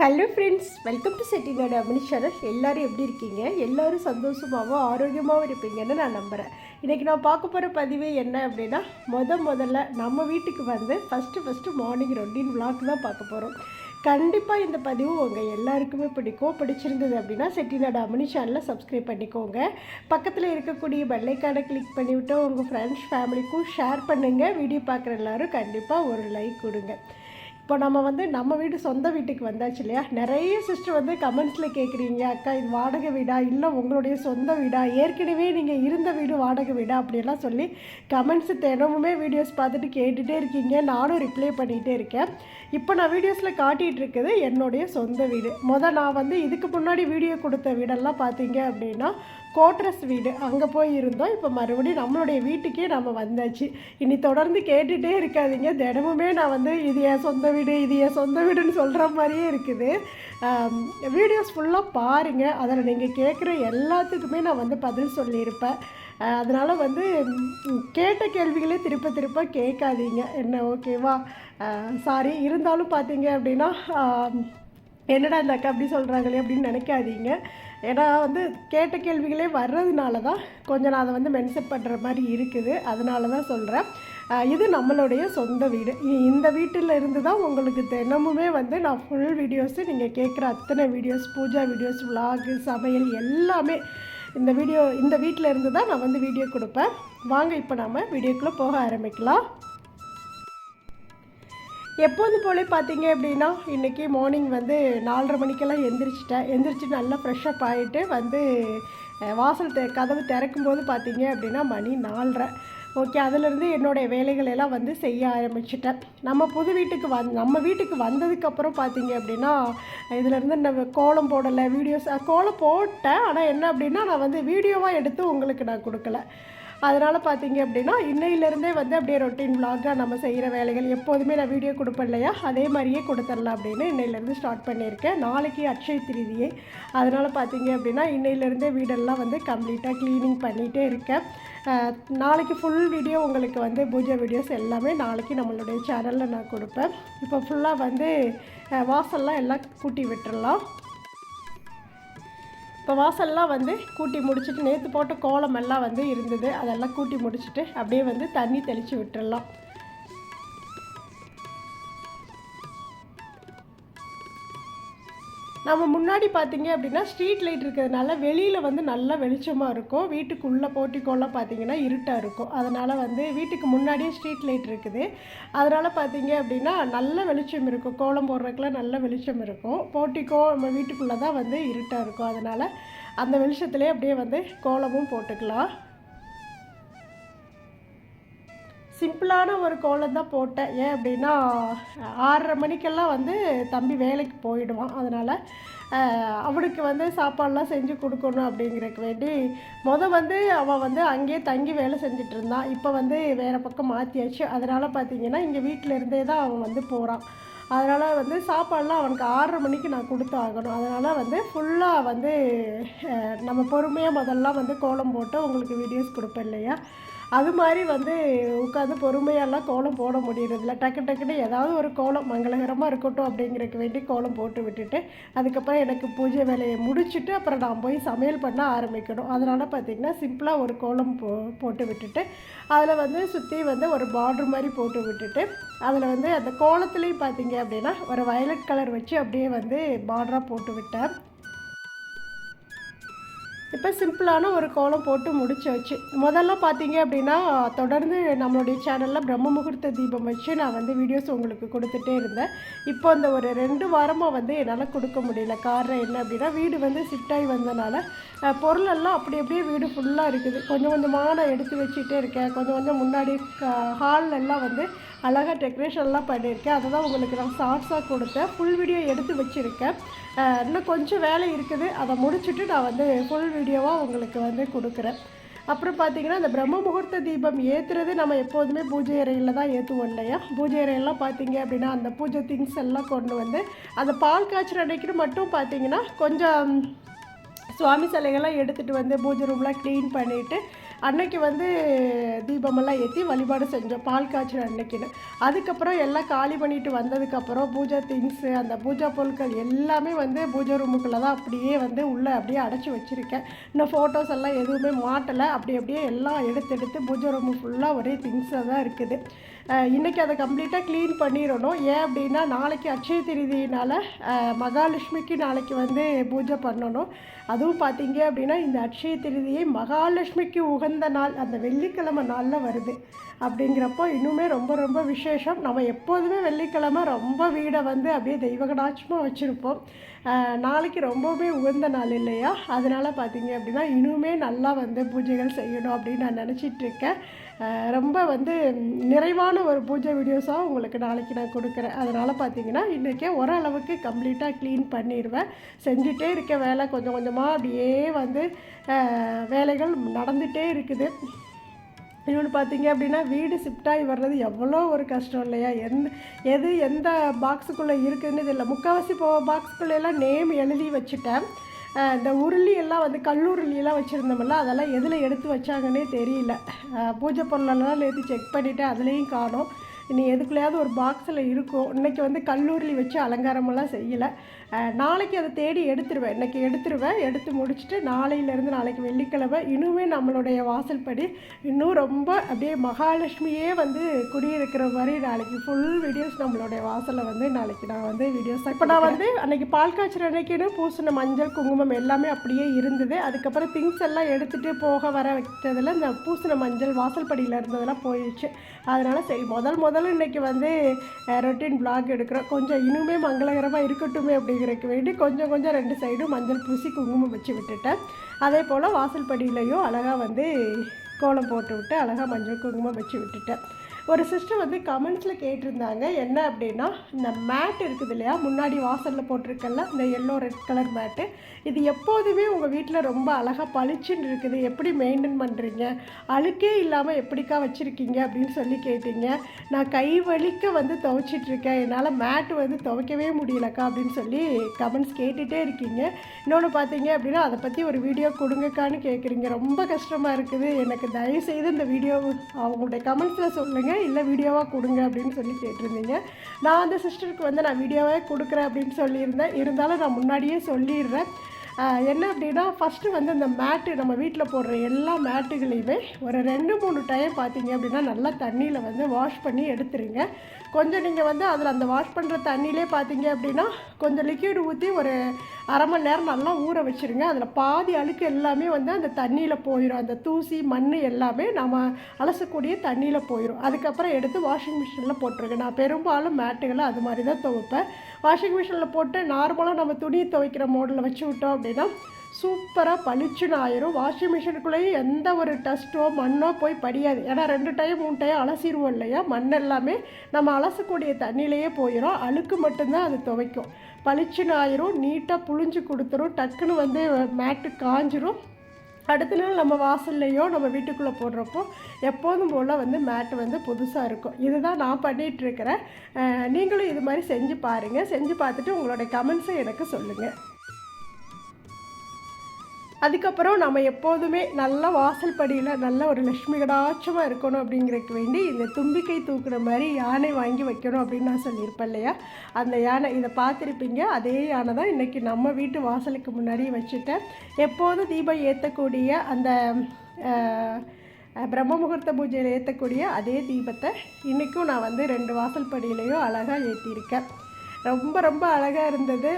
Hello friends welcome to Chettinad Amini channel எப்படி இருக்கீங்க? எல்லோரும் சந்தோஷமாகவும் ஆரோக்கியமாகவும் இருப்பீங்கன்னு நான் நம்புகிறேன் இன்றைக்கி நான் பார்க்க போகிற பதிவு என்ன அப்படின்னா முத முதல்ல நம்ம வீட்டுக்கு வந்து first first morning routine vlog தான் பார்க்க போகிறோம் கண்டிப்பாக இந்த பதிவு உங்கள் எல்லாருக்குமே பிடிக்கும். பிடிச்சிருந்தது அப்படின்னா செட்டிநாடு அமினி சேனலை சப்ஸ்கிரைப் பண்ணிக்கோங்க. பக்கத்தில் இருக்கக்கூடிய பெல்லைக்கானை கிளிக் பண்ணிவிட்டு உங்கள் ஃப்ரெண்ட்ஸ் ஃபேமிலிக்கும் ஷேர் பண்ணுங்கள் வீடியோ பார்க்குற எல்லாரும் கண்டிப்பாக ஒரு லைக் கொடுங்க. இப்போ நம்ம வந்து நம்ம வீடு சொந்த வீட்டுக்கு வந்தாச்சு இல்லையா? நிறைய சிஸ்டர் வந்து கமெண்ட்ஸில் கேட்குறீங்க அக்கா இது வாடகை வீடா? இல்லை உங்களுடைய சொந்த வீடா? ஏற்கனவே நீங்கள் இருந்த வீடு வாடகை வீடா? அப்படியெல்லாம் சொல்லி கமெண்ட்ஸ் தினமுமே வீடியோஸ் பார்த்துட்டு கேட்டுகிட்டே இருக்கீங்க. நானும் ரிப்ளை பண்ணிகிட்டே இருக்கேன். இப்போ நான் வீடியோஸில் காட்டிகிட்டு இருக்குது என்னுடைய சொந்த வீடு. மொதல் நான் வந்து இதுக்கு முன்னாடி வீடியோ கொடுத்த வீடெல்லாம் பார்த்தீங்க அப்படின்னா கோட்ரஸ் வீடு. அங்கே போய் இருந்தோம் இப்போ மறுபடியும் நம்மளுடைய வீட்டுக்கே நம்ம வந்தாச்சு. இனி தொடர்ந்து கேட்டுகிட்டே இருக்காதீங்க. தினமுமே நான் வந்து இது என் சொந்த வீடு இது என் சொந்த வீடுன்னு சொல்கிற மாதிரியே இருக்குது. வீடியோஸ் ஃபுல்லாக பாருங்கள் அதில் நீங்கள் கேட்குற எல்லாத்துக்குமே நான் வந்து பதில் சொல்லியிருப்பேன். அதனால் வந்து கேட்ட கேள்விகளே திருப்ப திருப்ப கேட்காதீங்க. என்ன ஓகேவா சாரி இருந்தாலும் பார்த்தீங்க அப்படின்னா என்னடா இந்த அக்கா அப்படி சொல்கிறாங்களே அப்படின்னு நினைக்காதீங்க. ஏன்னா வந்து கேட்ட கேள்விகளே வர்றதுனால தான் கொஞ்சம் நான் அதை வந்து மென்ஷன் பண்ணுற மாதிரி இருக்குது. அதனால தான் சொல்கிறேன் இது நம்மளுடைய சொந்த வீடு. இந்த வீட்டில் இருந்து தான் உங்களுக்கு தினமுமே வந்து நான் ஃபுல் வீடியோஸு நீங்கள் கேட்குற அத்தனை வீடியோஸ் பூஜா வீடியோஸ் விலாகு சமையல் எல்லாமே இந்த வீடியோ இந்த வீட்டில் இருந்து தான் நான் வந்து வீடியோ கொடுப்பேன். வாங்க இப்போ நாம் வீடியோக்குள்ளே போக ஆரம்பிக்கலாம். எப்போதும் போல பார்த்தீங்க அப்படின்னா இன்றைக்கி மார்னிங் வந்து நாலரை மணிக்கெல்லாம் எந்திரிச்சிட்டேன். எந்திரிச்சு நல்லா ஃப்ரெஷ்ஷப் ஆகிட்டு வந்து வாசல் தெ கதவு திறக்கும்போது பார்த்தீங்க அப்படின்னா மணி நாலரை. ஓகே அதிலிருந்து என்னுடைய வேலைகள் எல்லாம் வந்து செய்ய ஆரம்பிச்சிட்டேன். நம்ம புது வீட்டுக்கு வந் நம்ம வீட்டுக்கு வந்ததுக்கப்புறம் பார்த்தீங்க அப்படின்னா இதிலேருந்து நம்ம கோலம் போடலை வீடியோஸ் கோலம் போட்டேன். ஆனால் என்ன அப்படின்னா நான் வந்து வீடியோவாக எடுத்து உங்களுக்கு நான் கொடுக்கல. அதனால் பார்த்தீங்க அப்படின்னா இன்னையிலேருந்தே வந்து அப்படியே ரொட்டீன் vlog-ஆ நம்ம செய்கிற வேலைகள் எப்போதுமே நான் வீடியோ கொடுப்பேன் இல்லையா? அதே மாதிரியே கொடுத்துடலாம் அப்படின்னு இன்னையிலேருந்து ஸ்டார்ட் பண்ணியிருக்கேன். நாளைக்கு அக்ஷய் திருதியே. அதனால் பார்த்தீங்க அப்படின்னா இன்னையிலேருந்தே வீடெல்லாம் வந்து கம்ப்ளீட்டாக க்ளீனிங் பண்ணிகிட்டே இருக்கேன். நாளைக்கு ஃபுல் வீடியோ உங்களுக்கு வந்து பூஜை வீடியோஸ் எல்லாமே நாளைக்கு நம்மளுடைய சேனலில் நான் கொடுப்பேன். இப்போ ஃபுல்லாக வந்து வாசல்லாம் எல்லாம் கூட்டி விட்டுடலாம் இப்போ வாசல்லாம் வந்து கூட்டி முடிச்சுட்டு நேற்று போட்ட கோலமெல்லாம் வந்து இருந்தது. அதெல்லாம் கூட்டி முடிச்சுட்டு அப்படியே வந்து தண்ணி தெளித்து விட்டுடலாம் நம்ம முன்னாடி பார்த்தீங்க அப்படின்னா ஸ்ட்ரீட் லைட் இருக்கிறதுனால வெளியில் வந்து நல்லா வெளிச்சமாக இருக்கும். வீட்டுக்குள்ளே போட்டிக்கோலாம் பார்த்தீங்கன்னா இருட்டாக இருக்கும். அதனால் வந்து வீட்டுக்கு முன்னாடியே ஸ்ட்ரீட் லைட் இருக்குது. அதனால் பார்த்தீங்க அப்படின்னா நல்ல வெளிச்சம் இருக்கும். கோலம் போடுறதுக்குலாம் நல்ல வெளிச்சம் இருக்கும். போட்டிக்கோ நம்ம வீட்டுக்குள்ளே தான் வந்து இருட்டாக இருக்கும். அதனால் அந்த வெளிச்சத்துலேயே அப்படியே வந்து கோலமும் போட்டுக்கலாம். சிம்பிளான ஒரு கோலம் தான் போட்டேன். ஏன் அப்படின்னா ஆறரை மணிக்கெல்லாம் வந்து தம்பி வேலைக்கு போயிடுவான். அதனால் அவனுக்கு வந்து சாப்பாடெலாம் செஞ்சு கொடுக்கணும் அப்படிங்கிறக்கு வேண்டி மொதல் வந்து அவன் வந்து அங்கேயே தங்கி வேலை செஞ்சுட்டு இருந்தான். இப்போ வந்து வேறு பக்கம் மாற்றியாச்சு அதனால் பார்த்தீங்கன்னா இங்கே வீட்டில் இருந்தே தான் அவன் வந்து போகிறான் அதனால் வந்து சாப்பாடெலாம் அவனுக்கு ஆறரை மணிக்கு நான் கொடுத்து ஆகணும் அதனால் வந்து ஃபுல்லாக வந்து நம்ம பொறுமையாக முதல்ல வந்து கோலம் போட்டு உங்களுக்கு வீடியோஸ் கொடுப்பேன் இல்லையா? அது மாதிரி வந்து உட்காந்து பொறுமையெல்லாம் கோலம் போட முடியறதில்ல. டக்கு டக்குன்னு ஏதாவது ஒரு கோலம் மங்களகரமாக இருக்கட்டும் அப்படிங்கிறதுக்கு வேண்டி கோலம் போட்டு விட்டுட்டு அதுக்கப்புறம் எனக்கு பூஜை வேலையை முடிச்சுட்டு அப்புறம் நான் போய் சமையல் பண்ண ஆரம்பிக்கணும். அதனால் பார்த்திங்கன்னா சிம்பிளாக ஒரு கோலம் போ போட்டு விட்டுட்டு அதில் வந்து சுற்றி வந்து ஒரு பார்டர் மாதிரி போட்டு விட்டுட்டு அதில் வந்து அந்த கோலத்துலேயும் பார்த்தீங்க அப்படின்னா ஒரு வயலட் கலர் வச்சு அப்படியே வந்து பார்டராக போட்டு விட்டேன். இப்போ சிம்பிளான ஒரு கோலம் போட்டு முடிச்சாச்சு. முதல்ல பார்த்தீங்க அப்படின்னா தொடர்ந்து நம்மளுடைய சேனலில் பிரம்ம முகூர்த்த தீபம் வச்சு நான் வந்து வீடியோஸ் உங்களுக்கு கொடுத்துட்டே இருந்தேன். இப்போ அந்த ஒரு ரெண்டு வாரமாக வந்து என்னால் கொடுக்க முடியல. காரணம் என்ன அப்படின்னா வீடு வந்து ஷிஃப்ட் வந்தனால பொருளெல்லாம் அப்படி அப்படியே வீடு ஃபுல்லாக இருக்குது. கொஞ்சம் கொஞ்சமாக நான் எடுத்து வச்சுட்டே இருக்கேன். கொஞ்சம் கொஞ்சம் முன்னாடி ஹால்லெல்லாம் வந்து அழகாக டெக்கரேஷன்லாம் பண்ணியிருக்கேன். அதை தான் உங்களுக்கு நான் ஷார்ட்ஸாக கொடுத்தேன். ஃபுல் வீடியோ எடுத்து வச்சுருக்கேன். இன்னும் கொஞ்சம் வேலை இருக்குது. அதை முடிச்சுட்டு நான் வந்து ஃபுல் வீடியோவாக உங்களுக்கு வந்து கொடுக்குறேன். அப்புறம் பார்த்தீங்கன்னா இந்த பிரம்ம முகூர்த்த தீபம் ஏற்றுறது நம்ம எப்போதுமே பூஜை அறையில் தான் ஏற்றுவோம் இல்லையா? பூஜை அறையெல்லாம் பார்த்தீங்க அப்படின்னா அந்த பூஜை திங்ஸ் எல்லாம் கொண்டு வந்து அந்த பால் காய்ச்சல் அன்னைக்கு மட்டும் பார்த்தீங்கன்னா கொஞ்சம் சுவாமி சிலைகள்லாம் எடுத்துகிட்டு வந்து பூஜை ரூம்லாம் க்ளீன் பண்ணிவிட்டு அன்னைக்கு வந்து தீபமெல்லாம் ஏற்றி வழிபாடு செஞ்சோம். பால் காய்ச்சல் அன்னைக்குன்னு. அதுக்கப்புறம் எல்லாம் காலி பண்ணிட்டு வந்ததுக்கப்புறம் பூஜை திங்ஸு அந்த பூஜா பொருட்கள் எல்லாமே வந்து பூஜை ரூமுக்குள்ளே தான் அப்படியே வந்து உள்ளே அப்படியே அடைச்சி வச்சுருக்கேன். இன்னும் ஃபோட்டோஸ் எல்லாம் எதுவுமே மாட்டலை. அப்படி அப்படியே எல்லாம் எடுத்து எடுத்து பூஜை ரூமு ஃபுல்லாக ஒரே திங்ஸாக தான் இருக்குது. இன்றைக்கி அதை கம்ப்ளீட்டாக க்ளீன் பண்ணிடணும். ஏன் அப்படின்னா நாளைக்கு அட்சய திருதியினால் மகாலட்சுமிக்கு நாளைக்கு வந்து பூஜை பண்ணணும். அதுவும் பார்த்தீங்க அப்படின்னா இந்த அட்சய திருதியை மகாலட்சுமிக்கு உகந்த நாள் அந்த வெள்ளிக்கிழமை நாளில் வருது. அப்படிங்கிறப்போ இன்னுமே ரொம்ப ரொம்ப விசேஷம். நம்ம எப்போதுமே வெள்ளிக்கிழமை ரொம்ப வீடை வந்து அப்படியே தெய்வகடாட்சமாக வச்சுருப்போம். நாளைக்கு ரொம்பவுமே உகந்த நாள் இல்லையா? அதனால் பார்த்தீங்க அப்படின்னா இன்னுமே நல்லா வந்து பூஜைகள் செய்யணும் அப்படின்னு நான் நினச்சிட்டு இருக்கேன். ரொம்ப வந்து நிறைவான ஒரு பூஜை வீடியோஸாக உங்களுக்கு நாளைக்கு நான் கொடுக்குறேன். அதனால் பார்த்தீங்கன்னா இன்றைக்கே ஓரளவுக்கு கம்ப்ளீட்டாக க்ளீன் பண்ணிடுவேன். செஞ்சுட்டே இருக்க வேலை கொஞ்சம் கொஞ்சமாக அப்படியே வந்து வேலைகள் நடந்துகிட்டே இருக்குது. இன்னொன்று பார்த்தீங்க அப்படின்னா வீடு ஷிஃப்டாகி வர்றது எவ்வளோ ஒரு கஷ்டம் இல்லையா? எந்த எது எந்த பாக்ஸுக்குள்ளே இருக்குதுன்னு தெரியல. முக்கால்வாசி போ பாக்ஸுக்குள்ளெல்லாம் நேம் எழுதி வச்சுட்டேன். இந்த உருளியெல்லாம் வந்து கல்லுருளியெல்லாம் வச்சுருந்தோம்ல அதெல்லாம் எதில் எடுத்து வச்சாங்கன்னே தெரியல. பூஜை பொருளெல்லாம் நேற்று செக் பண்ணிவிட்டு அதுலேயும் காணும். இனி எதுக்குள்ளேயாவது ஒரு பாக்ஸில் இருக்கும். இன்றைக்கி வந்து கல்லூரியில் வச்சு அலங்காரமெல்லாம் செய்யலை. நாளைக்கு அதை தேடி எடுத்துருவேன். இன்றைக்கி எடுத்துருவேன். எடுத்து முடிச்சுட்டு நாளையிலேருந்து நாளைக்கு வெள்ளிக்கிழமை இன்னுமே நம்மளுடைய வாசல்படி இன்னும் ரொம்ப அப்படியே மகாலட்சுமியே வந்து குடியிருக்கிற மாதிரி நாளைக்கு ஃபுல் வீடியோஸ் நம்மளுடைய வாசலில் வந்து நாளைக்கு நான் வந்து வீடியோஸ் இப்போ நான் வந்து அன்றைக்கி பால் காய்ச்சல் அன்னைக்குன்னு பூசின மஞ்சள் குங்குமம் எல்லாமே அப்படியே இருந்தது. அதுக்கப்புறம் திங்ஸ் எல்லாம் எடுத்துகிட்டு போக வர வைக்கிறதுல இந்த பூசின மஞ்சள் வாசல்படியில் இருந்ததெல்லாம் போயிடுச்சு. அதனால் சரி முதல் முதல்ல இன்றைக்கி வந்து ரொட்டீன் பிளாக் எடுக்கிறோம். கொஞ்சம் இன்னுமே மங்களகரமாக இருக்கட்டுமே அப்படிங்கிறக்கு வேண்டி கொஞ்சம் கொஞ்சம் ரெண்டு சைடும் மஞ்சள் பூசி குங்குமம் வச்சு விட்டுட்டேன். அதே போல் வாசல் படியிலையும் அழகாக வந்து கோலம் போட்டு விட்டு அழகாக மஞ்சள் குங்குமம் வச்சு விட்டுட்டேன். ஒரு சிஸ்டர் வந்து கமெண்ட்ஸில் கேட்டிருந்தாங்க. என்ன அப்படின்னா இந்த மேட் இருக்குது இல்லையா? முன்னாடி வாசலில் போட்டிருக்கல இந்த எல்லோ ரெட் கலர் மேட்டு இது எப்போதுமே உங்கள் வீட்டில் ரொம்ப அழகாக பளிச்சுன்னு இருக்குது. எப்படி மெயின்டைன் பண்ணுறீங்க அழுக்கே இல்லாமல் எப்படிக்கா வச்சுருக்கீங்க? அப்படின்னு சொல்லி கேட்டீங்க. நான் கை வலிக்க வந்து துவைச்சிட்ருக்கேன் என்னால் மேட்டு வந்து துவைக்கவே முடியலக்கா அப்படின்னு சொல்லி கமெண்ட்ஸ் கேட்டுகிட்டே இருக்கீங்க. இன்னொன்று பார்த்தீங்க அப்படின்னா அதை பற்றி ஒரு வீடியோ கொடுங்கக்கான்னு கேட்குறீங்க ரொம்ப கஷ்டமாக இருக்குது. எனக்கு தயவுசெய்து இந்த வீடியோ அவங்களுடைய கமெண்ட்ஸில் சொல்லுங்கள் இல்லை வீடியோவாக கொடுங்க அப்படின்னு சொல்லி கேட்டிருந்தீங்க. நான் அந்த சிஸ்டருக்கு வந்து நான் வீடியோவாக கொடுக்குறேன் அப்படின்னு சொல்லியிருந்தேன். இருந்தாலும் நான் முன்னாடியே சொல்லிடுறேன். என்ன அப்படின்னா ஃபஸ்ட்டு வந்து இந்த மேட்டு நம்ம வீட்டில் போடுற எல்லா மேட்டுகளையுமே ஒரு ரெண்டு மூணு டைம் பார்த்தீங்க அப்படின்னா நல்லா தண்ணியில் வந்து வாஷ் பண்ணி எடுத்துருங்க. கொஞ்சம் நீங்கள் வந்து அதில் அந்த வாஷ் பண்ணுற தண்ணியிலே பார்த்தீங்க அப்படின்னா கொஞ்சம் லிக்யூட் ஊற்றி ஒரு அரை மணி நேரம் நல்லா ஊற வச்சுருங்க. அதில் பாதி அழுக்கு எல்லாமே வந்து அந்த தண்ணியில் போயிடும் அந்த தூசி மண் எல்லாமே நம்ம அலசக்கூடிய தண்ணியில் போயிடும் அதுக்கப்புறம் எடுத்து வாஷிங் மிஷினில் போட்டிருங்க. நான் பெரும்பாலும் மேட்டுகளை அது மாதிரி தான் துவைப்பேன். வாஷிங் மிஷினில் போட்டு நார்மலாக நம்ம துணி துவைக்கிற மோடில் வச்சு விட்டோம் அப்படின்னா சூப்பராக பளிச்சுன்னு ஆயிரும் வாஷிங் மிஷினுக்குள்ளேயும் எந்த ஒரு டஸ்ட்டோ மண்ணோ போய் படியாது. ஏன்னா ரெண்டு டைம் மூணு டைம் அலசிடுவோம் இல்லையா? மண் எல்லாமே நம்ம அலசக்கூடிய தண்ணியிலையே போயிடும் அழுக்கு மட்டும்தான் அது துவைக்கும். பளிச்சுன்னு ஆயிரும் நீட்டாக புழிஞ்சு கொடுத்துரும். டக்குன்னு வந்து மேட்டு காஞ்சிரும். அடுத்த நாள் நம்ம வாசல்லையோ நம்ம வீட்டுக்குள்ளே போடுறப்போ எப்போதும் போல் வந்து மேட்டு வந்து புதுசாக இருக்கும். இதுதான் நான் பண்ணிகிட்ருக்கிறேன் நீங்களும் இது மாதிரி செஞ்சு பாருங்கள் செஞ்சு பார்த்துட்டு உங்களுடைய கமெண்ட்ஸை எனக்கு சொல்லுங்கள் அதுக்கப்புறம் நம்ம எப்போதுமே நல்ல வாசல் படியில் நல்ல ஒரு லக்ஷ்மி கடாட்சமாக இருக்கணும் அப்படிங்கிறதுக்கு வேண்டி இந்த தும்பிக்கை தூக்குற மாதிரி யானை வாங்கி வைக்கணும் அப்படின்னு நான் சொல்லியிருப்பேன் இல்லையா? அந்த யானை இதை பார்த்துருப்பீங்க. அதே யானை தான் இன்றைக்கி நம்ம வீட்டு வாசலுக்கு முன்னாடி வச்சுட்டேன் எப்போதும் தீபம் ஏற்றக்கூடிய அந்த பிரம்ம முகூர்த்த பூஜையில் ஏற்றக்கூடிய அதே தீபத்தை இன்றைக்கும் நான் வந்து ரெண்டு வாசல் படியிலையும் அழகாக ஏற்றிருக்கேன் ரொம்ப ரொம்ப அழகாக இருந்தது.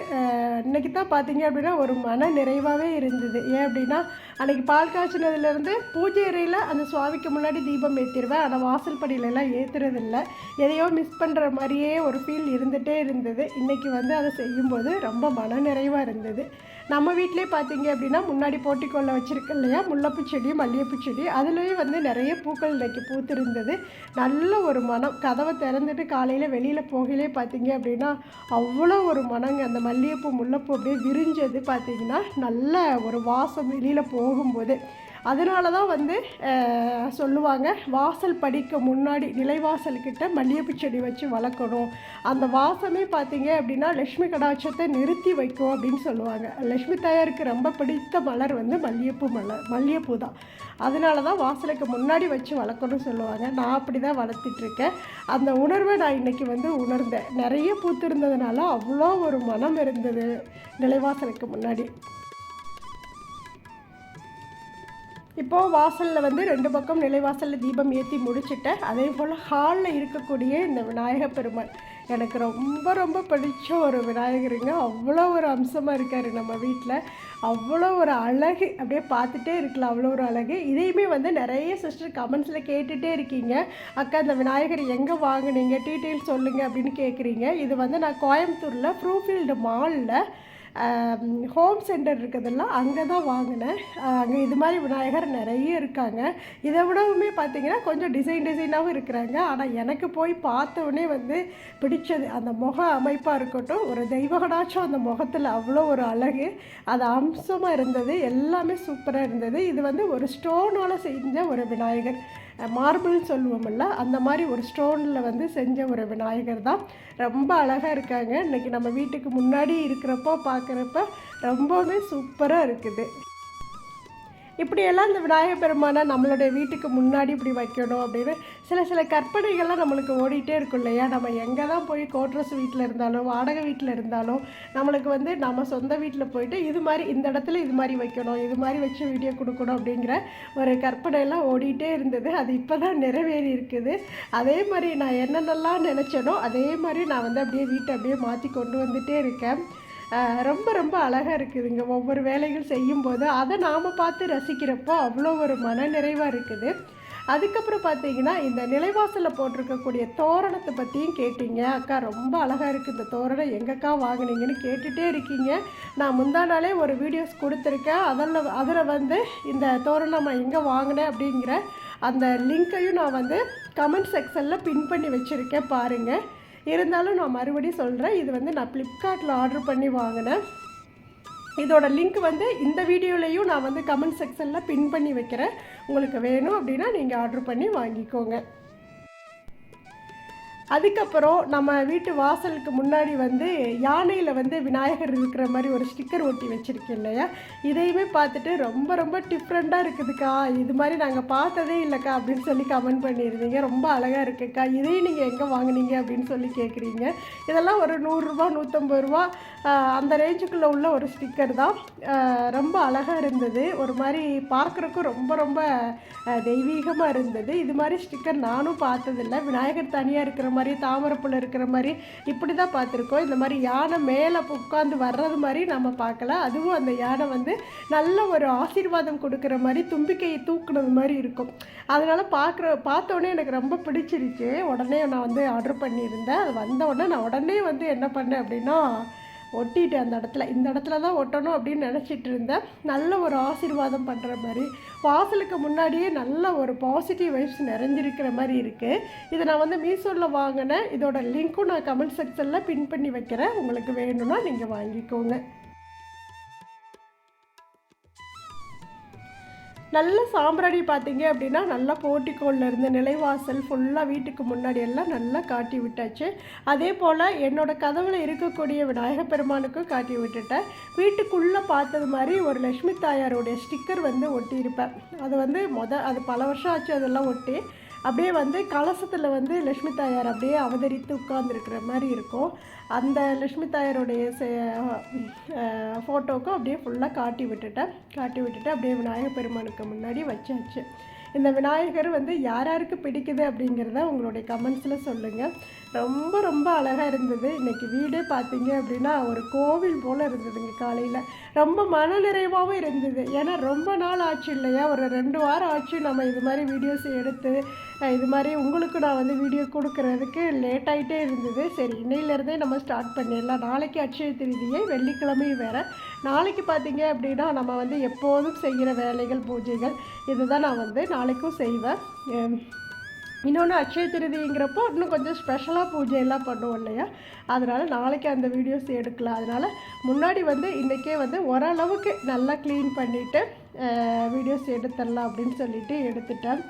இன்றைக்கி தான் பார்த்தீங்க அப்படின்னா ஒரு மன நிறைவாகவே இருந்தது. ஏன் அப்படின்னா அன்றைக்கி பால் காய்ச்சினதுலேருந்து பூஜை அறையில் அந்த சுவாமிக்கு முன்னாடி தீபம் ஏற்றிடுவேன் ஆனால் வாசல் படியிலலாம் ஏற்றுறதில்ல எதையோ மிஸ் பண்ணுற மாதிரியே ஒரு ஃபீல் இருந்துகிட்டே இருந்தது. இன்றைக்கி வந்து அதை செய்யும்போது ரொம்ப மன நிறைவாக இருந்தது. நம்ம வீட்டிலே பார்த்தீங்க அப்படின்னா முன்னாடி போட்டிக்கொள்ள வச்சுருக்க இல்லையா? முல்லைப்பூ செடி மல்லிகைப்பூ செடி. அதுலேயும் வந்து நிறைய பூக்கள் இன்றைக்கி பூத்திருந்தது. நல்ல ஒரு மனம். கதவை திறந்துட்டு காலையில் வெளியில் போகலே பார்த்தீங்க அப்படின்னா அவ்வளோ ஒரு மனங்க. அந்த மல்லிகைப்பூ முல்லைப்பூ அப்படியே விரிஞ்சது பார்த்தீங்கன்னா நல்ல ஒரு வாசம் வெளியில் போகும்போது. அதனால தான் வந்து சொல்லுவாங்க வாசல் படிக்க முன்னாடி நிலைவாசல்கிட்ட மல்லிகைப்பூ செடி வச்சு வளர்க்கணும். அந்த வாசமே பார்த்தீங்க அப்படின்னா லக்ஷ்மி கடாட்சத்தை நிறுத்தி வைக்கும் அப்படின்னு சொல்லுவாங்க. லக்ஷ்மி தாயாருக்கு ரொம்ப பிடித்த மலர் வந்து மல்லிகைப்பூ மலர் மல்லிகைப்பூ தான். அதனால தான் வாசலுக்கு முன்னாடி வச்சு வளர்க்கணும்னு சொல்லுவாங்க. நான் அப்படி தான் வளர்த்துட்ருக்கேன் அந்த உணர்வை நான் இன்றைக்கி வந்து உணர்ந்தேன். நிறைய பூத்திருந்ததுனால அவ்வளோ ஒரு மனம் இருந்தது நிலைவாசலுக்கு முன்னாடி. இப்போது வாசலில் வந்து ரெண்டு பக்கம் நிலைவாசலில் தீபம் ஏற்றி முடிச்சிட்டேன். அதே போல் ஹாலில் இருக்கக்கூடிய இந்த விநாயக பெருமாள் எனக்கு ரொம்ப ரொம்ப பிடிச்ச ஒரு விநாயகருங்க. அவ்வளோ ஒரு அம்சமாக இருக்கார் நம்ம வீட்டில் அவ்வளோ ஒரு அழகு. அப்படியே பார்த்துட்டே இருக்கலாம். அவ்வளோ ஒரு அழகு. இதையுமே வந்து நிறைய சிஸ்டர் கமெண்ட்ஸில் கேட்டுகிட்டே இருக்கீங்க. அக்கா இந்த விநாயகர் எங்கே வாங்கினீங்க? டீட்டெயில் சொல்லுங்கள் அப்படின்னு கேட்குறீங்க இது வந்து நான் கோயம்புத்தூரில் ப்ரூஃபீல்டு மாலில் ஹோம் சென்டர் இருக்கிறதெல்லாம் அங்கே தான் வாங்கினேன் அங்கே இது மாதிரி விநாயகர் நிறைய இருக்காங்க. இதை விடவுமே பார்த்தீங்கன்னா கொஞ்சம் டிசைன் டிசைனாகவும் இருக்கிறாங்க. ஆனால் எனக்கு போய் பார்த்தோன்னே வந்து பிடிச்சது அந்த முக அமைப்பாக இருக்கட்டும் ஒரு தெய்வகடாச்சும் அந்த முகத்தில் அவ்வளோ ஒரு அழகு. அது அம்சமாக இருந்தது எல்லாமே சூப்பராக இருந்தது. இது வந்து ஒரு ஸ்டோனால் செஞ்ச ஒரு விநாயகர். மார்பிள்னு சொல்லுவோம்ல அந்த மாதிரி ஒரு ஸ்டோனில் வந்து செஞ்ச ஒரு விநாயகர் தான். ரொம்ப அழகாக இருக்காங்க. இன்றைக்கி நம்ம வீட்டுக்கு முன்னாடி இருக்கிறப்போ பார்க்குறப்ப ரொம்பவுமே சூப்பராக இருக்குது. இப்படியெல்லாம் இந்த விநாயகர் பெருமானை நம்மளுடைய வீட்டுக்கு முன்னாடி இப்படி வைக்கணும் அப்படின்னு சில சில கற்பனைகள்லாம் நம்மளுக்கு ஓடிட்டே இருக்கும் இல்லையா? நம்ம எங்கே தான் போய் கோட்ரஸ் வீட்டில் இருந்தாலும் வாடகை வீட்டில் இருந்தாலும் நம்மளுக்கு வந்து நம்ம சொந்த வீட்டில் போயிட்டு இது மாதிரி இந்த இடத்துல இது மாதிரி வைக்கணும் இது மாதிரி வச்சு வீடியோ கொடுக்கணும் அப்படிங்கிற ஒரு கற்பனையெல்லாம் ஓடிட்டே இருந்தது. அது இப்போ தான் நிறைவேறி இருக்குது. அதே மாதிரி நான் என்னென்னலாம் நினச்சேனோ அதே மாதிரி நான் வந்து அப்படியே வீட்டை அப்படியே மாற்றி கொண்டு வந்துகிட்டே இருக்கேன். ரொம்ப ரொம்ப அழகாக இருக்குதுங்க. ஒவ்வொரு வேலைகள் செய்யும்போது அதை நாம் பார்த்து ரசிக்கிறப்போ அவ்வளோ ஒரு மன நிறைவாக இருக்குது. அதுக்கப்புறம் பார்த்தீங்கன்னா இந்த நிலைவாசலில் போட்டிருக்கக்கூடிய தோரணத்தை பற்றியும் கேட்டீங்க. அக்கா ரொம்ப அழகாக இருக்குது இந்த தோரணம். எங்கக்கா வாங்குனீங்கன்னு கேட்டுகிட்டே இருக்கீங்க. நான் முந்தா நாளே ஒரு வீடியோஸ் கொடுத்துருக்கேன். அதில் அதில் வந்து இந்த தோரணம் நான் எங்கே வாங்கினேன் அப்படிங்கிற அந்த லிங்க்கையும் நான் வந்து கமெண்ட் செக்ஷனில் பின் பண்ணி வச்சுருக்கேன் பாருங்கள் இருந்தாலும் நான் மறுபடியும் சொல்கிறேன் இது வந்து நான் ஃப்ளிப்கார்ட்டில் ஆர்டர் பண்ணி வாங்கினேன். இதோட லிங்க் வந்து இந்த வீடியோலையும் நான் வந்து கமெண்ட் செக்ஷனில் பின் பண்ணி வைக்கிறேன். உங்களுக்கு வேணும் அப்படின்னா நீங்கள் ஆர்டர் பண்ணி வாங்கிக்கோங்க. அதுக்கப்புறம் நம்ம வீட்டு வாசலுக்கு முன்னாடி வந்து யானையில் வந்து விநாயகர் இருக்கிற மாதிரி ஒரு ஸ்டிக்கர் ஒட்டி வச்சுருக்கேன் இல்லையா? இதையுமே பார்த்துட்டு ரொம்ப ரொம்ப டிஃப்ரெண்ட்டாக இருக்குதுக்கா. இது மாதிரி நாங்கள் பார்த்ததே இல்லைக்கா அப்படின்னு சொல்லி கமெண்ட் பண்ணியிருந்தீங்க. ரொம்ப அழகாக இருக்குக்கா. இதையும் நீங்கள் எங்கே வாங்குனீங்க அப்படின்னு சொல்லி கேட்குறீங்க இதெல்லாம் ஒரு நூறுரூவா நூற்றம்பது ரூபா அந்த ரேஞ்சுக்குள்ளே உள்ள ஒரு ஸ்டிக்கர் தான். ரொம்ப அழகாக இருந்தது. ஒரு மாதிரி பார்க்குறக்கும் ரொம்ப ரொம்ப தெய்வீகமாக இருந்தது. இது மாதிரி ஸ்டிக்கர் நானும் பார்த்ததில்ல. விநாயகர் தனியாக இருக்கிற மாதிரி தாமரைப்பூல இருக்கிற மாதிரி இப்படி தான் பார்த்துருக்கோம். இந்த மாதிரி யானை மேலே உட்காந்து வர்றது மாதிரி நம்ம பார்க்கல. அதுவும் அந்த யானை வந்து நல்ல ஒரு ஆசீர்வாதம் கொடுக்குற மாதிரி தும்பிக்கையை தூக்குனது மாதிரி இருக்கும். அதனால் பார்க்குற பார்த்தோன்னே எனக்கு ரொம்ப பிடிச்சிருச்சு. உடனே நான் வந்து ஆர்டர் பண்ணியிருந்தேன். அது வந்த உடனே நான் உடனே வந்து என்ன பண்ணேன் அப்படின்னா ஒட்டிட்டேன் அந்த இடத்துல. இந்த இடத்துல தான் ஒட்டணும் அப்படின்னு நினச்சிட்டு இருந்தேன். நல்ல ஒரு ஆசீர்வாதம் பண்ணுற மாதிரி. வாசலுக்கு முன்னாடியே நல்ல ஒரு பாசிட்டிவ் வைப்ஸ் நிறைஞ்சிருக்கிற மாதிரி இருக்குது இதை நான் வந்து மீஷோவில் வாங்கினேன். இதோட லிங்க்கும் நான் கமெண்ட் செக்ஷனில் பின் பண்ணி வைக்கிறேன். உங்களுக்கு வேணும்னா நீங்கள் வாங்கிக்கோங்க. நல்ல சாம்பிராணி பார்த்தீங்க அப்படின்னா நல்லா போர்ட்டிக்கோல்ல இருந்து நிலைவாசல் ஃபுல்லாக வீட்டுக்கு முன்னாடி எல்லாம் நல்லா காட்டி விட்டாச்சு. அதே போல் என்னோட கதவில் இருக்கக்கூடிய விநாயகர் பெருமானுக்கும் காட்டி விட்டுட்டேன். வீட்டுக்குள்ளே பார்த்தது மாதிரி ஒரு லக்ஷ்மி தாயாரோடைய ஸ்டிக்கர் வந்து ஒட்டியிருப்பேன். அது வந்து மொதல் அது பல வருஷம் ஆச்சு அதெல்லாம் ஒட்டி. அப்படியே வந்து கலசத்தில் வந்து லக்ஷ்மி தாயார் அப்படியே அவதரித்து உட்கார்ந்துருக்கிற மாதிரி இருக்கும். அந்த லக்ஷ்மி தாயாருடைய ஃபோட்டோவுக்கும் அப்படியே ஃபுல்லாக காட்டி விட்டுட்டேன். காட்டி விட்டுட்டு அப்படியே விநாயகர் பெருமானுக்கு முன்னாடி வச்சாச்சு. இந்த விநாயகர் வந்து யார் யாருக்கு பிடிக்குது அப்படிங்கிறத உங்களுடைய கமெண்ட்ஸில் சொல்லுங்கள் ரொம்ப ரொம்ப அழகாக இருந்தது. இன்றைக்கி வீடே பார்த்தீங்க அப்படின்னா ஒரு கோவில் போல் இருந்ததுங்க காலையில். ரொம்ப மன நிறைவாகவும் இருந்தது. ஏன்னா ரொம்ப நாள் ஆச்சு இல்லையா? ஒரு ரெண்டு வாரம் ஆச்சு நம்ம இது மாதிரி வீடியோஸ் எடுத்து இது மாதிரி உங்களுக்கு நான் வந்து வீடியோ கொடுக்கறதுக்கு லேட் ஆகிட்டே இருந்தது. சரி இன்னையிலேருந்தே நம்ம ஸ்டார்ட் பண்ணிடலாம். நாளைக்கு அட்சய திருதியை வெள்ளிக்கிழமையும் வேறு. நாளைக்கு பார்த்தீங்க அப்படின்னா நம்ம வந்து எப்போதும் செய்கிற வேலைகள் பூஜைகள் இதுதான் நான் வந்து நாளைக்கும் செய்வேன். இன்னொன்று அக்ஷய திருதிங்கிறப்போ இன்னும் கொஞ்சம் ஸ்பெஷலாக பூஜையெல்லாம் பண்ணுவோம் இல்லையா? அதனால் நாளைக்கு அந்த வீடியோஸ் எடுக்கலாம். அதனால் முன்னாடி வந்து இன்றைக்கே வந்து ஓரளவுக்கு நல்லா க்ளீன் பண்ணிவிட்டு வீடியோஸ் எடுத்துடலாம் அப்படின்னு சொல்லிட்டு எடுத்துட்டேன்.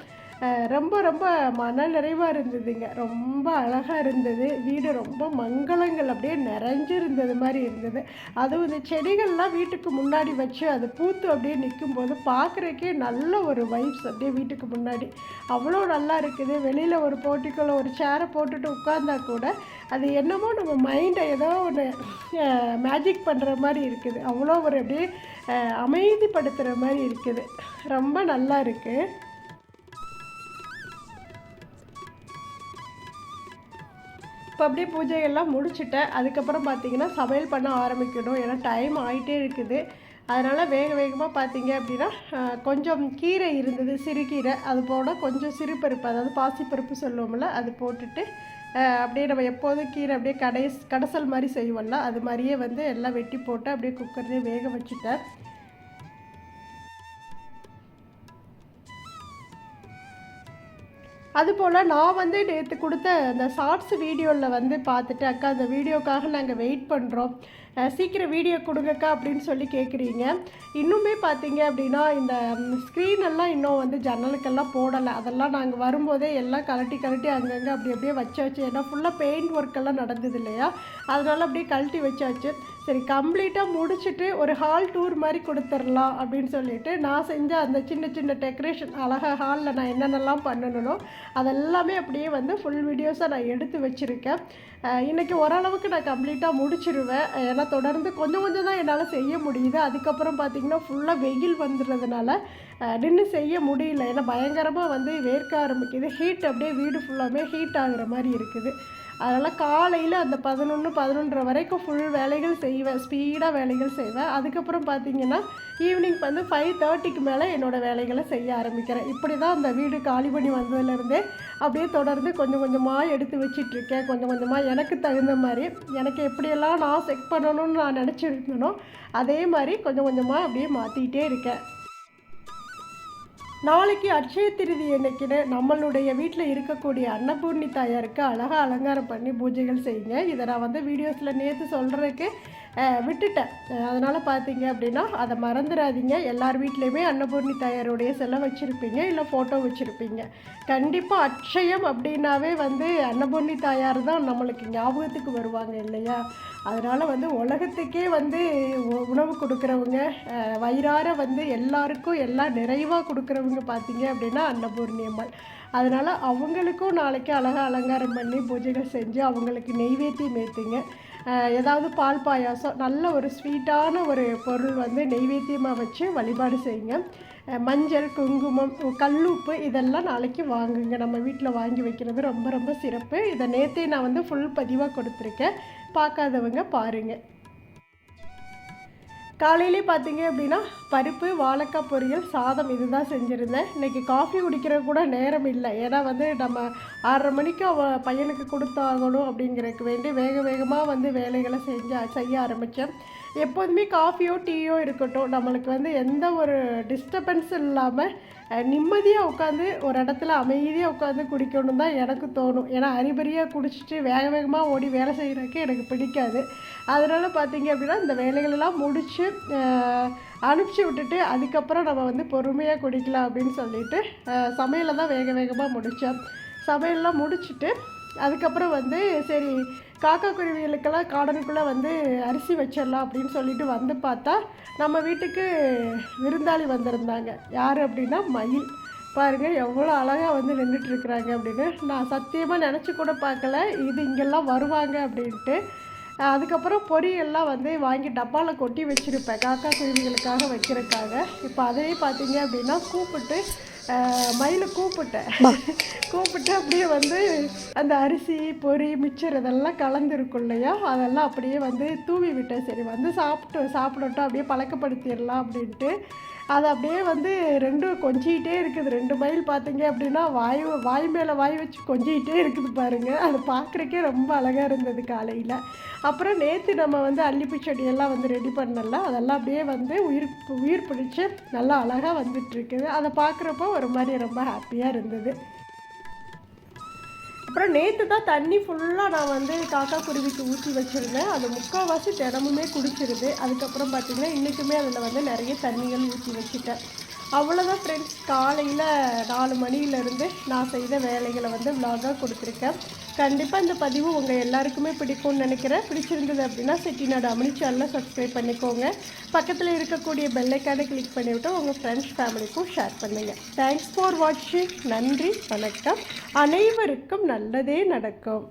ரொம்ப ரொம்ப மன நிறைவாக இருந்ததுங்க. ரொம்ப அழகாக இருந்தது. வீடு ரொம்ப மங்களங்கள் அப்படியே நிறைஞ்சிருந்தது மாதிரி இருந்தது. அதுவும் இந்த செடிகள்லாம் வீட்டுக்கு முன்னாடி வச்சு அது பூத்து அப்படியே நிற்கும் போது பார்க்குறக்கே நல்ல ஒரு வைப்ஸ் அப்படியே வீட்டுக்கு முன்னாடி. அவ்வளோ நல்லா இருக்குது. வெளியில் ஒரு போட்டிக்குள்ள ஒரு சேரை போட்டுட்டு உட்கார்ந்தா கூட அது என்னமோ நம்ம மைண்டை ஏதோ ஒன்று மேஜிக் பண்ணுற மாதிரி இருக்குது. அவ்வளோ ஒரு அப்படியே அமைதிப்படுத்துகிற மாதிரி இருக்குது. ரொம்ப நல்லா இருக்குது இப்போ அப்படியே பூஜையெல்லாம் முடிச்சுட்டேன். அதுக்கப்புறம் பார்த்தீங்கன்னா சமையல் பண்ண ஆரம்பிக்கணும். ஏன்னா டைம் ஆகிட்டே இருக்குது. அதனால் வேக வேகமாக பார்த்தீங்க அப்படின்னா கொஞ்சம் கீரை இருந்தது சிறுகீரை. அது போட கொஞ்சம் சிறுபருப்பு அதாவது பாசிப்பருப்பு சொல்லுவோம்ல அது போட்டுட்டு அப்படியே நம்ம எப்போதும் கீரை அப்படியே கடை கடைசல் மாதிரி செய்வோம்ல அது மாதிரியே வந்து எல்லாம் வெட்டி போட்டு அப்படியே குக்கர்லேயே வேக வச்சுட்டேன். அதுபோல் நான் வந்து நேற்று கொடுத்த அந்த ஷார்ட்ஸ் வீடியோவில் வந்து பார்த்துட்டு அக்கா அந்த வீடியோக்காக நாங்கள் வெயிட் பண்ணுறோம் சீக்கிரம் வீடியோ கொடுங்கக்கா அப்படின்னு சொல்லி கேட்குறீங்க இன்னுமே பார்த்தீங்க அப்படின்னா இந்த ஸ்க்ரீன் எல்லாம் இன்னும் வந்து ஜன்னலுக்கெல்லாம் போடலை. அதெல்லாம் நாங்கள் வரும்போதே எல்லாம் கழட்டி கழட்டி அங்கங்கே அப்படி அப்படியே வச்சாச்சு ஏன்னா ஃபுல்லாக பெயிண்ட் ஒர்க் எல்லாம் நடந்தது இல்லையா? அதனால் அப்படியே கழட்டி வச்சாச்சு சரி கம்ப்ளீட்டாக முடிச்சுட்டு ஒரு ஹால் டூர் மாதிரி கொடுத்துடலாம் அப்படின்னு சொல்லிட்டு நான் செஞ்ச அந்த சின்ன சின்ன டெக்கரேஷன் அழகாக ஹாலில் நான் என்னென்னலாம் பண்ணணும் அதெல்லாமே அப்படியே வந்து ஃபுல் வீடியோஸாக நான் எடுத்து வச்சுருக்கேன். இன்றைக்கி ஓரளவுக்கு நான் கம்ப்ளீட்டாக முடிச்சிருவேன். ஏன்னா தொடர்ந்து கொஞ்சம் கொஞ்சம் தான் என்னால் செய்ய முடியுது. அதுக்கப்புறம் பார்த்திங்கன்னா ஃபுல்லாக வெயில் வந்துடுறதுனால நின்று செய்ய முடியல. ஏன்னா பயங்கரமாக வந்து வேர்க்க ஆரம்பிக்குது. ஹீட் அப்படியே வீடு ஃபுல்லாமே ஹீட் ஆகுற மாதிரி இருக்குது. அதனால் காலையில் அந்த பதினொன்று பதினொன்றரை வரைக்கும் ஃபுல் வேலைகள் செய்வேன். ஸ்பீடாக வேலைகள் செய்வேன். அதுக்கப்புறம் பார்த்தீங்கன்னா ஈவினிங் வந்து ஃபைவ் தேர்ட்டிக்கு மேலே என்னோடய வேலைகளை செய்ய ஆரம்பிக்கிறேன். இப்படி தான் அந்த வீடு காலி பண்ணி வந்ததுலேருந்தே அப்படியே தொடர்ந்து கொஞ்சம் கொஞ்சமாக எடுத்து வச்சிட்ருக்கேன் கொஞ்சம் கொஞ்சமாக எனக்கு தகுந்த மாதிரி எனக்கு எப்படியெல்லாம் நான் செக் பண்ணணும்னு நான் நினச்சிருந்தனோ அதே மாதிரி கொஞ்சம் கொஞ்சமாக அப்படியே மாற்றிக்கிட்டே இருக்கேன். நாளைக்கு அட்சய திருதி அன்னைக்குன்னு நம்மளுடைய வீட்டில் இருக்கக்கூடிய அன்னபூர்ணி தாயாருக்கு அழகாக அலங்காரம் பண்ணி பூஜைகள் செய்யுங்க. இதை நான் வந்து வீடியோஸில் நேற்று சொல்கிறதுக்கு விட்டுட்டேன். அதனால் பார்த்தீங்க அப்படின்னா அதை மறந்துடாதீங்க எல்லார் வீட்லேயுமே அன்னபூர்ணி தாயாருடைய சிலை வச்சுருப்பீங்க இல்லை ஃபோட்டோ வச்சுருப்பீங்க. கண்டிப்பாக அட்சயம் அப்படின்னாவே வந்து அன்னபூர்ணி தாயார் தான் நம்மளுக்கு ஞாபகத்துக்கு வருவாங்க இல்லையா? அதனால் வந்து உலகத்துக்கே வந்து உணவு கொடுக்குறவங்க வயிறார வந்து எல்லாருக்கும் எல்லாம் நிறைவாக கொடுக்குறவங்க பார்த்தீங்க அப்படின்னா அன்னபூர்ணி அம்மாள். அதனால் அவங்களுக்கும் நாளைக்கு அழகாக அலங்காரம் பண்ணி பூஜைகள் செஞ்சு அவங்களுக்கு நெய்வேத்தியம் ஏற்றுங்க ஏதாவது பால் பாயாசம் நல்ல ஒரு ஸ்வீட்டான ஒரு பொருள் வந்து நெய்வேத்தியமாக வச்சு வழிபாடு செய்யுங்க. மஞ்சள் குங்குமம் கல்லுப்பு இதெல்லாம் நாளைக்கு வாங்குங்க. நம்ம வீட்டில் வாங்கி வைக்கிறது ரொம்ப ரொம்ப சிறப்பு. இதை நேற்றே நான் வந்து ஃபுல் பதிவாக கொடுத்துருக்கேன். பார்க்காதவங்க பாருங்கள் காலையிலே பார்த்தீங்க அப்படின்னா பருப்பு வாழைக்காய் பொரியல் சாதம் இதுதான் செஞ்சுருந்தேன். இன்றைக்கி காஃபி குடிக்கிற கூட நேரம் இல்லை. ஏன்னா வந்து நம்ம ஆறரை மணிக்கு அவ பையனுக்கு கொடுத்தாகணும் அப்படிங்கிறதுக்கு வேண்டி வேக வேகமாக வந்து வேலைகளை செஞ்ச செய்ய ஆரம்பித்தேன் எப்போதுமே காஃபியோ டீயோ இருக்கட்டும் நம்மளுக்கு வந்து எந்த ஒரு டிஸ்டர்பன்ஸும் இல்லாமல் நிம்மதியாக உட்காந்து ஒரு இடத்துல அமைதியாக உட்காந்து குடிக்கணும் தான் எனக்கு தோணும். ஏன்னா அரிபரியாக குடிச்சிட்டு வேக வேகமாக ஓடி வேலை செய்கிறதுக்கு எனக்கு பிடிக்காது. அதனால் பார்த்தீங்க அப்படின்னா இந்த வேலைகளெல்லாம் முடித்து அனுப்பிச்சி விட்டுட்டு அதுக்கப்புறம் நம்ம வந்து பொறுமையாக குடிக்கலாம் அப்படின்னு சொல்லிட்டு சமையலை தான் வேக வேகமாக முடித்தேன் சமையல்லாம் முடிச்சுட்டு அதுக்கப்புறம் வந்து சரி காக்கா குருவிகளுக்கெல்லாம் கார்டனுக்குள்ளே வந்து அரிசி வச்சிடலாம் அப்படின்னு சொல்லிட்டு வந்து பார்த்தா நம்ம வீட்டுக்கு விருந்தாளி வந்திருந்தாங்க. யார் அப்படின்னா மயில். பாருங்க எவ்வளோ அழகாக வந்து நின்றுட்டுருக்குறாங்க அப்படின்னு. நான் சத்தியமாக நினச்சி கூட பார்க்கல. இது இங்கெல்லாம் வருவாங்க அப்படின்ட்டு. அதுக்கப்புறம் பொரியெல்லாம் வந்து வாங்கி டப்பாவில் கொட்டி வச்சுருப்பேன். காக்கா குருவிகளுக்காக வைக்கிறதுக்காக. இப்போ அதையே பார்த்தீங்க அப்படின்னா கூப்பிட்டு மயிலை கூப்பிட்டேன். கூப்பிட்டு அப்படியே வந்து அந்த அரிசி பொரி மிச்சர் இதெல்லாம் கலந்துருக்கும் இல்லையா? அதெல்லாம் அப்படியே வந்து தூவி விட்டேன். சரி வந்து சாப்பிட்டு சாப்பிடட்டும் அப்படியே பழக்கப்படுத்திடலாம் அப்படின்ட்டு. அது அப்படியே வந்து ரெண்டும் கொஞ்சிக்கிட்டே இருக்குது. ரெண்டு மயில் பார்த்தீங்க அப்படின்னா வாய் வாய் மேலே வாய் வச்சு கொஞ்சிக்கிட்டே இருக்குது பாருங்கள் அது பார்க்குறக்கே ரொம்ப அழகாக இருந்தது காலையில். அப்புறம் நேற்று நம்ம வந்து அல்லிப்பூ செடியெல்லாம் வந்து ரெடி பண்ணல. அதெல்லாம் அப்படியே வந்து உயிர் உயிர் பிடிச்சி நல்லா அழகாக வந்துட்டுருக்குது அதை பார்க்குறப்போ ஒரு மாதிரி ரொம்ப ஹாப்பியாக இருந்தது. அப்புறம் நேற்று தான் தண்ணி ஃபுல்லாக நான் வந்து காக்கா குருவிக்கு ஊற்றி வச்சுருந்தேன். அது முக்கால்வாசி தினமுமே குடிச்சிருது. அதுக்கப்புறம் பார்த்திங்கன்னா இன்றைக்குமே அதில் வந்து நிறைய தண்ணிகள் ஊற்றி வச்சுட்டேன். அவ்வளோதான் ஃப்ரெண்ட்ஸ் காலையில் நாலு மணியிலேருந்து நான் செய்த வேலைகளை வந்து விலாகாக கொடுத்துருக்கேன். கண்டிப்பாக இந்த பதிவு உங்கள் எல்லாருக்குமே பிடிக்கும்னு நினைக்கிறேன். பிடிச்சிருந்தது அப்படின்னா செட்டிநாடு அமினி சேனலில் சப்ஸ்கிரைப் பண்ணிக்கோங்க. பக்கத்தில் இருக்கக்கூடிய பெல்லைக்கானை கிளிக் பண்ணிவிட்டு உங்கள் ஃப்ரெண்ட்ஸ் ஃபேமிலிக்கும் ஷேர் பண்ணுங்கள் தேங்க்ஸ் ஃபார் வாட்சிங் நன்றி வணக்கம். அனைவருக்கும் நல்லதே நடக்கும்.